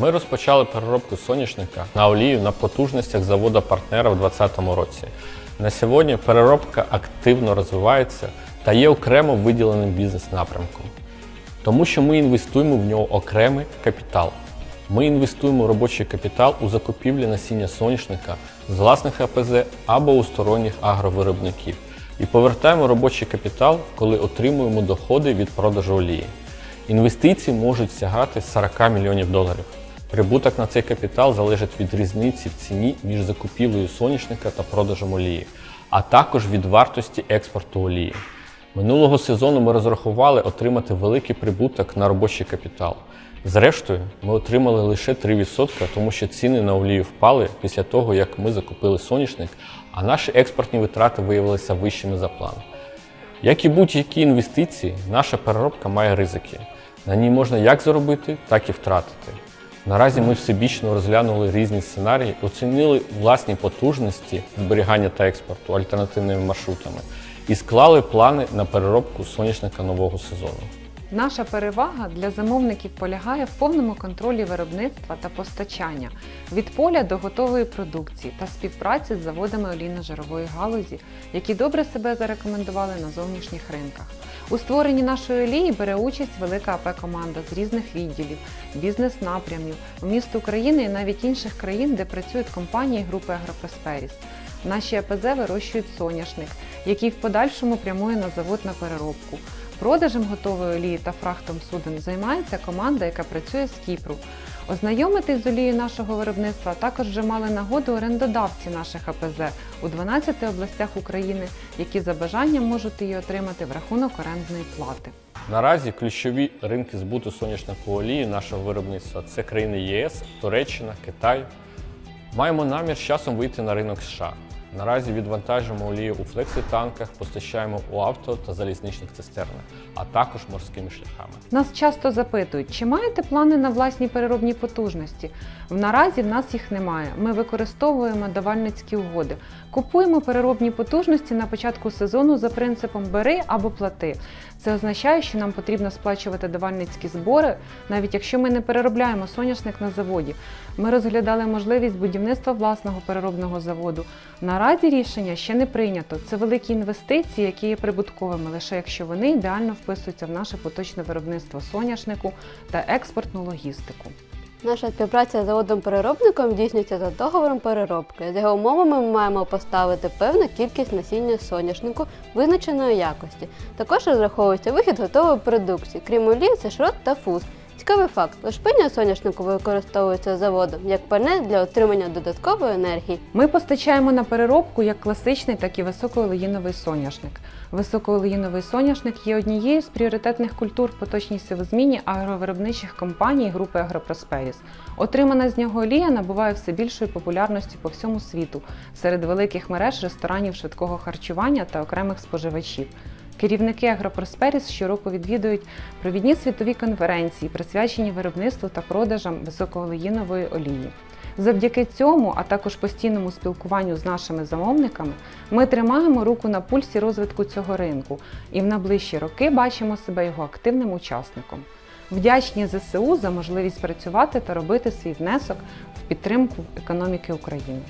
Ми розпочали переробку соняшника на олію на потужностях заводу партнера в 2020 році. На сьогодні переробка активно розвивається та є окремо виділеним бізнес-напрямком. Тому що ми інвестуємо в нього окремий капітал. Ми інвестуємо робочий капітал у закупівлі насіння соняшника з власних АПЗ або у сторонніх агровиробників і повертаємо робочий капітал, коли отримуємо доходи від продажу олії. Інвестиції можуть сягати 40 мільйонів доларів. Прибуток на цей капітал залежить від різниці в ціні між закупівлею соняшника та продажем олії, а також від вартості експорту олії. Минулого сезону ми розрахували отримати великий прибуток на робочий капітал. Зрештою, ми отримали лише 3%, тому що ціни на олію впали після того, як ми закупили соняшник, а наші експортні витрати виявилися вищими за план. Як і будь-які інвестиції, наша переробка має ризики. На ній можна як заробити, так і втратити. Наразі ми всебічно розглянули різні сценарії, оцінили власні потужності зберігання та експорту альтернативними маршрутами і склали плани на переробку соняшника нового сезону. Наша перевага для замовників полягає в повному контролі виробництва та постачання від поля до готової продукції та співпраці з заводами олійно-жирової галузі, які добре себе зарекомендували на зовнішніх ринках. У створенні нашої олії бере участь велика АП-команда з різних відділів, бізнес-напрямів, міст України і навіть інших країн, де працюють компанії групи Агропросперіс. Наші АПЗ вирощують соняшник, який в подальшому прямує на завод на переробку. Продажем готової олії та фрахтом суден займається команда, яка працює з Кіпру. Ознайомитись з олією нашого виробництва також вже мали нагоду орендодавці наших АПЗ у 12 областях України, які за бажанням можуть її отримати в рахунок орендної плати. Наразі ключові ринки збуту соняшникової олії нашого виробництва це країни ЄС, Туреччина, Китай. Маємо намір з часом вийти на ринок США. Наразі відвантажуємо олію у флексі-танках, постачаємо у авто та залізничних цистернах, а також морськими шляхами. Нас часто запитують, чи маєте плани на власні переробні потужності? Наразі в нас їх немає. Ми використовуємо давальницькі угоди. Купуємо переробні потужності на початку сезону за принципом бери або плати. Це означає, що нам потрібно сплачувати давальницькі збори, навіть якщо ми не переробляємо соняшник на заводі. Ми розглядали можливість будівництва власного переробного заводу. Наразі рішення ще не прийнято. Це великі інвестиції, які є прибутковими, лише якщо вони ідеально вписуються в наше поточне виробництво соняшнику та експортну логістику. Наша співпраця з заводом-переробником здійснюється за договором переробки. За його умовами ми маємо поставити певну кількість насіння соняшнику визначеної якості. Також розраховується вихід готової продукції, крім олії, це шрот та фуз. Цікавий факт: лошпиння соняшнику використовується заводом як пальне для отримання додаткової енергії. Ми постачаємо на переробку як класичний, так і високоолеїновий соняшник. Високоолеїновий соняшник є однією з пріоритетних культур в поточній сивозміні агровиробничих компаній групи Агропросперіс. Отримана з нього олія набуває все більшої популярності по всьому світу серед великих мереж ресторанів швидкого харчування та окремих споживачів. Керівники Агропросперіс щороку відвідують провідні світові конференції, присвячені виробництву та продажам високоолеїнової олії. Завдяки цьому, а також постійному спілкуванню з нашими замовниками, ми тримаємо руку на пульсі розвитку цього ринку і в найближчі роки бачимо себе його активним учасником. Вдячні ЗСУ за можливість працювати та робити свій внесок в підтримку економіки України.